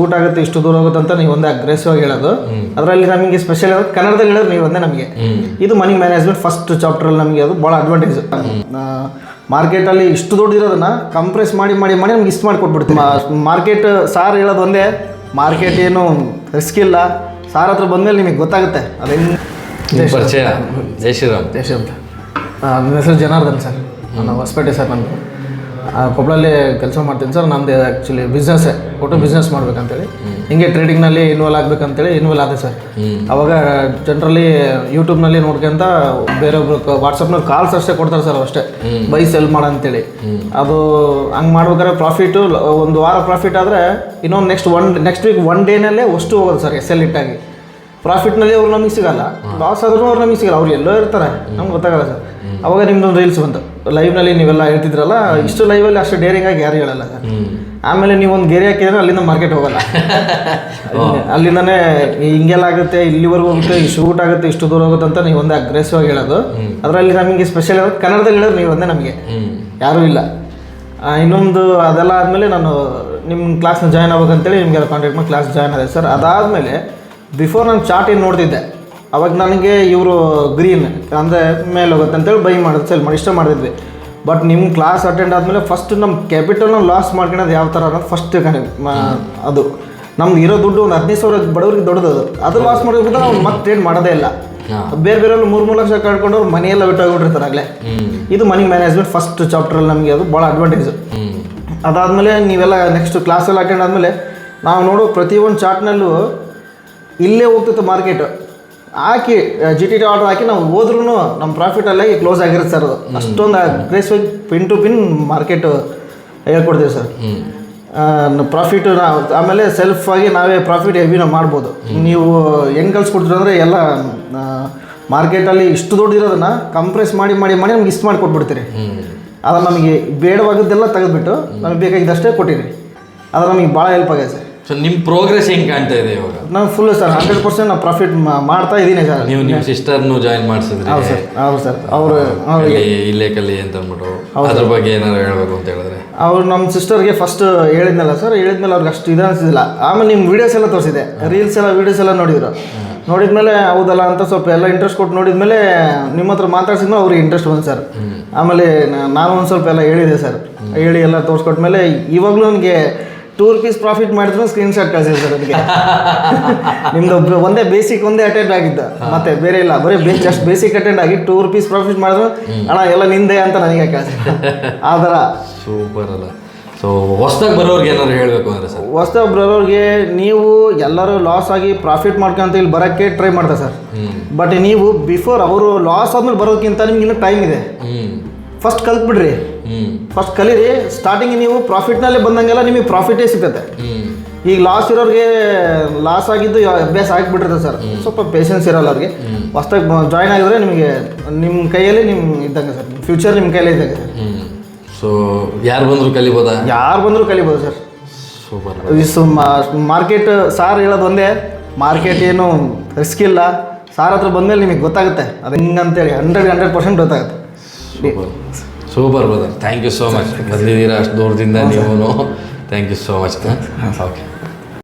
ಊಟ ಆಗುತ್ತೆ ಇಷ್ಟು ದೂರ ಹೋಗುತ್ತೆ ಅಂತ ನೀವು ಒಂದೇ ಅಗ್ರೆಸಿವ್ ಆಗಿ ಹೇಳೋದು. ಅದರಲ್ಲಿ ನಮಗೆ ಸ್ಪೆಷಲ್ ಕನ್ನಡದಲ್ಲಿ ಹೇಳೋದು ನೀವು ಒಂದೇ ನಮಗೆ. ಇದು ಮನಿ ಮ್ಯಾನೇಜ್ಮೆಂಟ್ ಫಸ್ಟ್ ಚಾಪ್ಟ್ರಲ್ಲಿ ನಮಗೆ ಅದು ಭಾಳ ಅಡ್ವಾಂಟೇಜ್ ಮಾರ್ಕೆಟಲ್ಲಿ ಇಷ್ಟು ದೊಡ್ಡದಿರೋದನ್ನ ಕಂಪ್ರೆಸ್ ಮಾಡಿ ಮಾಡಿ ಮಾಡಿ ನಮ್ಗೆ ಇಷ್ಟು ಮಾಡಿ ಕೊಟ್ಬಿಡ್ತೀವಿ ಮಾರ್ಕೆಟ್ ಸಾರ್ ಹೇಳೋದು ಒಂದೇ ಮಾರ್ಕೆಟ್ ಏನು ರಿಸ್ಕ್ ಇಲ್ಲ. ಸಾರ್ ಹತ್ರ ಬಂದಮೇಲೆ ನಿಮಗೆ ಗೊತ್ತಾಗುತ್ತೆ. ನಿಮ್ಮ ಪರಿಚಯ. ಜೈ ಶ್ರೀರಾಮ್. ದೇಶ ಅಂತ ನನ್ನ ಹೆಸರು ಜನಾರ್ದನ್ ಸರ್. ನಾನು ಹೊಸಪೇಟೆ ಸರ್ ಆ, ಕೊಪ್ಪಳಲ್ಲಿ ಕೆಲಸ ಮಾಡ್ತೀನಿ ಸರ್. ನಂದು ಆ್ಯಕ್ಚುಲಿ ಬಿಸ್ನೆಸ್ಸೇ ಒಟ್ಟು ಬಿಸ್ನೆಸ್ ಮಾಡ್ಬೇಕಂತೇಳಿ. ಹಿಂಗೆ ಟ್ರೇಡಿಂಗ್ನಲ್ಲಿ ಇನ್ವಾಲ್ವ್ ಆಗಬೇಕಂತೇಳಿ ಇನ್ವಾಲ್ವ್ ಆದೆ ಸರ್. ಅವಾಗ ಜನರಲಿ ಯೂಟ್ಯೂಬ್ನಲ್ಲಿ ನೋಡ್ಕೊಂತ ಬೇರೊಬ್ರು ವಾಟ್ಸಪ್ನಲ್ಲಿ ಕಾಲ್ಸ್ ಅಷ್ಟೇ ಕೊಡ್ತಾರೆ ಸರ್ ಅಷ್ಟೇ ಬೈ ಸೆಲ್ ಮಾಡ ಅಂತೇಳಿ ಅದು ಹಂಗೆ ಮಾಡ್ಬೇಕಾದ್ರೆ ಪ್ರಾಫಿಟು ಒಂದು ವಾರ ಪ್ರಾಫಿಟ್ ಆದರೆ ಇನ್ನೊಂದು next one next week one ಡೇನಲ್ಲೇ ಅಷ್ಟು ಹೋಗೋದು ಸರ್ ಎಸ್ ಎಲ್ ಇಟ್ಟಾಗಿ ಪ್ರಾಫಿಟ್ನಲ್ಲಿ ಅವ್ರು ನಮಗೆ ಸಿಗಲ್ಲ. ಲಾಸ್ ಆದ್ರೂ ಅವ್ರು ನಮಗೆ ಸಿಗಲ್ಲ. ಅವ್ರು ಎಲ್ಲೋ ಇರ್ತಾರೆ. ನಮ್ಗೆ ಗೊತ್ತಾಗಲ್ಲ ಸರ್. ಅವಾಗ ನಿಮ್ದೊಂದು ರೀಲ್ಸ್ ಬಂತು. ಲೈವ್ನಲ್ಲಿ ನೀವೆಲ್ಲ ಹೇಳ್ತಿದ್ರಲ್ಲ ಇಷ್ಟು ಲೈವಲ್ಲಿ ಅಷ್ಟು ಡೇರಿಂಗ್ ಆಗಿ ಯಾರು ಹೇಳಲ್ಲ. ಆಮೇಲೆ ನೀವು ಒಂದು ಗೆರೆ ಹಾಕಿದ್ರೆ ಅಲ್ಲಿಂದ ಮಾರ್ಕೆಟ್ ಹೋಗಲ್ಲ. ಅಲ್ಲಿ- ಅಲ್ಲಿಂದನೇ ಹಿಂಗೆಲ್ಲ ಆಗುತ್ತೆ ಇಲ್ಲಿವರೆಗೂ ಹೋಗುತ್ತೆ ಇಷ್ಟು ಶೂಟ್ ಆಗುತ್ತೆ ಇಷ್ಟು ದೂರ ಹೋಗುತ್ತೆ ಅಂತ ನೀವು ಒಂದೇ ಅಗ್ರೆಸಿವ್ ಆಗಿ ಹೇಳೋದು. ಅದರಲ್ಲಿ ನಮಗೆ ಸ್ಪೆಷಲ್ ಕನ್ನಡದಲ್ಲಿ ಹೇಳೋದು ನೀವು ಒಂದೇ ನಮಗೆ. ಯಾರೂ ಇಲ್ಲ. ಇನ್ನೊಂದು ಅದೆಲ್ಲ ಆದಮೇಲೆ ನಾನು ನಿಮ್ಮ ಕ್ಲಾಸ್ನ ಜಾಯ್ನ್ ಆಗ್ಬೇಕಂತೇಳಿ ನಿಮಗೆ ಕಾಂಟ್ಯಾಕ್ಟ್ ಮಾಡಿ ಕ್ಲಾಸ್ ಜಾಯ್ನ್ ಆದೆ. ಸರ್ ಅದಾದಮೇಲೆ ಬಿಫೋರ್ ನಾನು ಚಾರ್ಟ್ ಏನು ನೋಡ್ತಿದ್ದೆ ಅವಾಗ ನನಗೆ ಇವರು ಗ್ರೀನ್ ಅಂದರೆ ಮೇಲೆ ಹೋಗುತ್ತೆ ಅಂತೇಳಿ ಬೈ ಮಾಡೋದು ಸೆಲ್ ಮಾಡಿ ಇಷ್ಟ ಮಾಡಿದ್ವಿ. ಬಟ್ ನಿಮ್ಮ ಕ್ಲಾಸ್ ಅಟೆಂಡ್ ಆದಮೇಲೆ ಫಸ್ಟ್ ನಮ್ಮ ಕ್ಯಾಪಿಟಲ್ನ ಲಾಸ್ ಮಾಡ್ಕೊಳೋದು ಯಾವ ಥರ ಅನ್ನೋದು ಫಸ್ಟ್ ಅದು. ನಮ್ಗೆ ಇರೋ ದುಡ್ಡು ಒಂದು ಹದಿನೈದು ಸಾವಿರ ಬಡವರಿಗೆ ದೊಡ್ಡದು ಅದು ಅದು ಲಾಸ್ ಮಾಡೋದ್ರಿಂದ ನಾವು ಮತ್ತೆ ಟ್ರೇಡ್ ಮಾಡೋದೇ ಇಲ್ಲ. ಬೇರೆ ಬೇರೆ ಮೂರು ಮೂರು ಲಕ್ಷ ಕಳ್ಕೊಂಡು ಅವ್ರು ಮನೆಯೆಲ್ಲ ಬಿಟ್ಟು ಹೋಗ್ಬಿಟ್ಟಿರ್ತಾರೆ ಆಗಲೇ ಇದು ಮನಿ ಮ್ಯಾನೇಜ್ಮೆಂಟ್ ಫಸ್ಟ್ ಚಾಪ್ಟ್ರಲ್ಲಿ ನಮಗೆ ಅದು ಭಾಳ ಅಡ್ವಾಂಟೇಜು ಅದಾದಮೇಲೆ ನೀವೆಲ್ಲ ನೆಕ್ಸ್ಟ್ ಕ್ಲಾಸಲ್ಲಿ ಅಟೆಂಡ್ ಆದಮೇಲೆ ನಾವು ನೋಡೋ ಪ್ರತಿಯೊಂದು ಚಾರ್ಟ್ನಲ್ಲೂ ಇಲ್ಲೇ ಹೋಗ್ತಿತ್ತು ಮಾರ್ಕೆಟ್ ಹಾಕಿ ಜಿ ಟಿ ಟಿ ಆರ್ಡರ್ ಹಾಕಿ ನಾವು ಹೋದ್ರೂ ನಮ್ಮ ಪ್ರಾಫಿಟಲ್ಲೇ ಕ್ಲೋಸ್ ಆಗಿರುತ್ತೆ ಸರ್ ಅದು. ಅಷ್ಟೊಂದು aggressive pin to pin market ಹೇಳ್ಕೊಡ್ತೀವಿ ಸರ್ ಪ್ರಾಫಿಟ್ ನಾವು ಆಮೇಲೆ ಸೆಲ್ಫ್ ಆಗಿ ನಾವೇ ಪ್ರಾಫಿಟ್ ಹೆವಿನ ಮಾಡ್ಬೋದು. ನೀವು ಹೆಂಗೆ ಕಲ್ಸ್ಕೊಡ್ತೀರ ಅಂದರೆ ಎಲ್ಲ ಮಾರ್ಕೆಟಲ್ಲಿ ಇಷ್ಟು ದೊಡ್ಡದಿರೋದನ್ನ ಕಂಪ್ರೆಸ್ ಮಾಡಿ ಮಾಡಿ ಮಾಡಿ ನಮ್ಗೆ ಇಷ್ಟು ಮಾಡಿ ಕೊಟ್ಬಿಡ್ತೀರಿ ಅದು ನಮಗೆ ಬೇಡವಾಗಿದ್ದೆಲ್ಲ ತೆಗೆದುಬಿಟ್ಟು ನಮಗೆ ಬೇಕಾಗಿದ್ದಷ್ಟೇ ಕೊಟ್ಟಿರಿ. ಅದು ನಮಗೆ ಭಾಳ ಹೆಲ್ಪ್ ಆಗಿದೆ ಸರ್ ಸೊ ನಿಮ್ಮ ಪ್ರೋಗ್ರೆಸ್ ಹೆಂಗೆ ಕಾಣ್ತಾ ಇದೆ ಇವಾಗ? ನಾನು ಫುಲ್ ಸರ್ ಹಂಡ್ರೆಡ್ ಪರ್ಸೆಂಟ್ ನಾವು ಪ್ರಾಫಿಟ್ ಮಾಡ್ತಾ ಇದ್ದೀನಿ ಸರ್ ನೀವು ನಿಮ್ಮ ಸಿಸ್ಟರ್ನು ಜಾಯಿನ್ ಮಾಡಿಸಿದ್ರಿ. ಹೌದು ಸರ್ ಹೌದು ಸರ್ ಅವರು ಅವ್ರಿಗೆ ಇಲ್ಲೇ ಕಲಿ ಅಂತ ಅಂದ್ಬಿಟ್ಟು. ಅದ್ರ ಬಗ್ಗೆ ಏನಾದ್ರು ಹೇಳಬೇಕು ಅಂತ ಹೇಳಿದ್ರೆ. ಅವ್ರು ನಮ್ಮ ಸಿಸ್ಟರ್ಗೆ ಫಸ್ಟ್ ಹೇಳಿದ್ನಲ್ಲ ಸರ್ ಹೇಳಿದ್ಮೇಲೆ ಅವ್ರಿಗೆ ಅಷ್ಟು ಇದು ಅನಿಸಿದಿಲ್ಲ ಆಮೇಲೆ ನಿಮ್ಮ ವೀಡಿಯೋಸ್ ಎಲ್ಲ ತೋರಿಸಿದೆ ರೀಲ್ಸ್ ಎಲ್ಲ ವೀಡಿಯೋಸ್ ಎಲ್ಲ ನೋಡಿದ್ರು. ನೋಡಿದ್ಮೇಲೆ ಹೌದಲ್ಲ ಅಂತ ಸ್ವಲ್ಪ ಎಲ್ಲ ಇಂಟ್ರೆಸ್ಟ್ ಕೊಟ್ಟು ನೋಡಿದ್ಮೇಲೆ ನಿಮ್ಮ ಹತ್ರ ಮಾತಾಡ್ಸಿದ್ಮೇಲೆ ಅವ್ರಿಗೆ ಇಂಟ್ರೆಸ್ಟ್ ಬಂತು ಸರ್ ಆಮೇಲೆ ನಾನು ಒಂದು ಸ್ವಲ್ಪ ಎಲ್ಲ ಹೇಳಿದೆ ಸರ್ ಹೇಳಿ ಎಲ್ಲ ತೋರಿಸ್ಕೊಟ್ಮೇಲೆ ಇವಾಗಲೂ ನನಗೆ ಟೂ ರುಪೀಸ್ ಪ್ರಾಫಿಟ್ ಮಾಡಿದ್ರು ಸ್ಕ್ರೀನ್ ಶಾಟ್ ಕಳಿಸಿದೆ ಸರ್ ಅದಕ್ಕೆ ನಿಮ್ದು ಒಂದೇ ಬೇಸಿಕ್ ಒಂದೇ ಅಟೆಂಡ್ ಆಗಿದ್ದ. ಮತ್ತೆ ಬೇರೆ ಇಲ್ಲ ಬರೀ ಬೇ ಜಸ್ಟ್ ಬೇಸಿಕ್ ಅಟೆಂಡ್ ಆಗಿ ಟೂ ರುಪೀಸ್ ಪ್ರಾಫಿಟ್ ಮಾಡಿದ್ರು. ಅಣ್ಣ ಎಲ್ಲ ನಿಂದೆ ಅಂತ ನನಗೆ ಕಳಿಸಿದೆ ಆ ಥರ. ಸೂಪರ್ ಅಲ್ಲ. ಸೊ ಹೊಸ್ದಾಗಿ ಬರೋರಿಗೆ ಏನಾದ್ರು ಹೇಳಬೇಕು ಅಂದ್ರೆ ಸರ್ ಹೊಸ ಬರೋರಿಗೆ ನೀವು ಎಲ್ಲರೂ ಲಾಸ್ ಆಗಿ ಪ್ರಾಫಿಟ್ ಮಾಡ್ಕೊಂತ ಇಲ್ಲಿ ಬರೋಕ್ಕೆ ಟ್ರೈ ಮಾಡ್ತಾರೆ ಸರ್ ಬಟ್ ನೀವು ಬಿಫೋರ್ ಅವರು ಲಾಸ್ ಆದ್ಮೇಲೆ ಬರೋದಕ್ಕಿಂತ ನಿಮ್ಗೆ ಇನ್ನೂ ಟೈಮ್ ಇದೆ. ಫಸ್ಟ್ ಕಲ್ತ್ಬಿಡ್ರಿ. ಫಸ್ಟ್ ಕಲೀರಿ ಸ್ಟಾರ್ಟಿಂಗ್ ನೀವು ಪ್ರಾಫಿಟ್ನಲ್ಲಿ ಬಂದಂಗೆಲ್ಲ ನಿಮಗೆ ಪ್ರಾಫಿಟೇ ಸಿಗುತ್ತೆ ಈಗ ಲಾಸ್ ಇರೋರಿಗೆ ಲಾಸ್ ಆಗಿದ್ದು ಅಭ್ಯಾಸ ಆಗಿಬಿಟ್ಟಿರ್ತದೆ ಸರ್. ಸ್ವಲ್ಪ ಪೇಷನ್ಸ್ ಇರಲ್ಲ ಅವ್ರಿಗೆ. ಹೊಸ್ದಾಗಿ ಜಾಯ್ನ್ ಆಗಿದ್ರೆ ನಿಮಗೆ ನಿಮ್ಮ ಕೈಯಲ್ಲಿ ನಿಮ್ಮ ಇದ್ದಂಗೆ ಸರ್. ಫ್ಯೂಚರ್ ನಿಮ್ಮ ಕೈಯಲ್ಲಿ ಇದ್ದಂಗೆ ಸರ್. ಸೊ ಯಾರು ಬಂದರೂ ಕಲಿಬೋದಾ? ಯಾರು ಬಂದರೂ ಕಲಿಬೋದು sir. Super is market sir ಹೇಳೋದು ಒಂದೇ. ಮಾರ್ಕೆಟ್ ಏನು ರಿಸ್ಕ್ ಇಲ್ಲ. ಸಾರ್ ಹತ್ರ ಬಂದಮೇಲೆ ನಿಮಗೆ ಗೊತ್ತಾಗುತ್ತೆ. ಅದು ಹಿಂಗಂತೇಳಿ ಹಂಡ್ರೆಡ್ ಹಂಡ್ರೆಡ್ ಪರ್ಸೆಂಟ್ ಗೊತ್ತಾಗುತ್ತೆ. Super super brother thank you so much ಬಂದಿದ್ದೀರಾ ಅಷ್ಟು ದೂರದಿಂದ ನೀವು thank you so much okay